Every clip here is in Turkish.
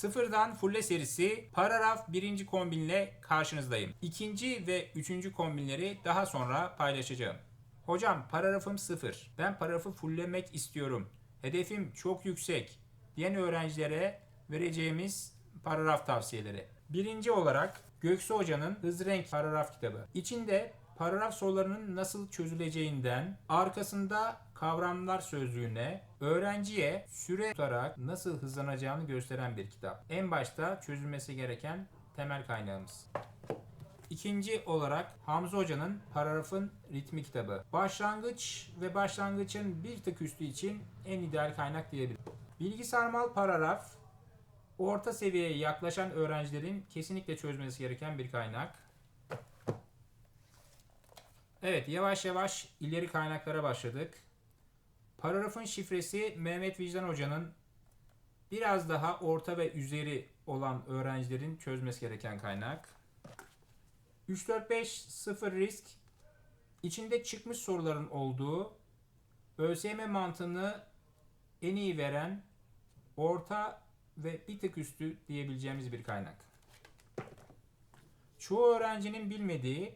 Sıfırdan Fulle serisi paragraf birinci kombinle karşınızdayım. İkinci ve üçüncü kombinleri daha sonra paylaşacağım. Hocam paragrafım sıfır. Ben paragrafı fulllemek istiyorum. Hedefim çok yüksek diyen öğrencilere vereceğimiz paragraf tavsiyeleri. Birinci olarak Göksu Hoca'nın Hızlı Renk paragraf kitabı. İçinde paragraf sorularının nasıl çözüleceğinden, arkasında kavramlar sözlüğüne, öğrenciye süre tutarak nasıl hızlanacağını gösteren bir kitap. En başta çözülmesi gereken temel kaynağımız. İkinci olarak Hamza Hoca'nın Paragrafın Ritmi kitabı. Başlangıç ve başlangıçın bir tık üstü için en ideal kaynak diyebilirim. Bilgi sarmal paragraf, orta seviyeye yaklaşan öğrencilerin kesinlikle çözmesi gereken bir kaynak. Evet, yavaş yavaş ileri kaynaklara başladık. Paragrafın şifresi Mehmet Vicdan Hoca'nın biraz daha orta ve üzeri olan öğrencilerin çözmesi gereken kaynak. 3-4-5 0 risk içinde çıkmış soruların olduğu ÖSYM mantığını en iyi veren orta ve bir tık üstü diyebileceğimiz bir kaynak. Çoğu öğrencinin bilmediği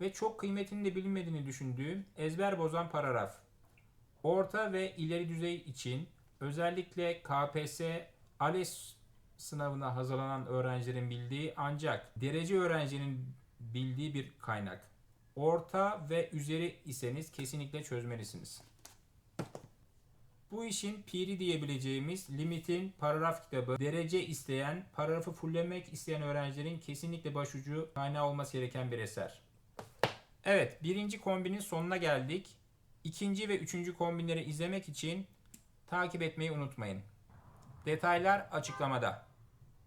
ve çok kıymetini de bilinmediğini düşündüğüm ezber bozan paragraf. Orta ve ileri düzey için özellikle KPSS, ALES sınavına hazırlanan öğrencilerin bildiği ancak derece öğrencinin bildiği bir kaynak. Orta ve üzeri iseniz kesinlikle çözmelisiniz. Bu işin piri diyebileceğimiz limitin paragraf kitabı, derece isteyen, paragrafı fulllemek isteyen öğrencilerin kesinlikle başucu kaynağı olması gereken bir eser. Evet, birinci kombinin sonuna geldik. İkinci ve üçüncü kombinleri izlemek için takip etmeyi unutmayın. Detaylar açıklamada.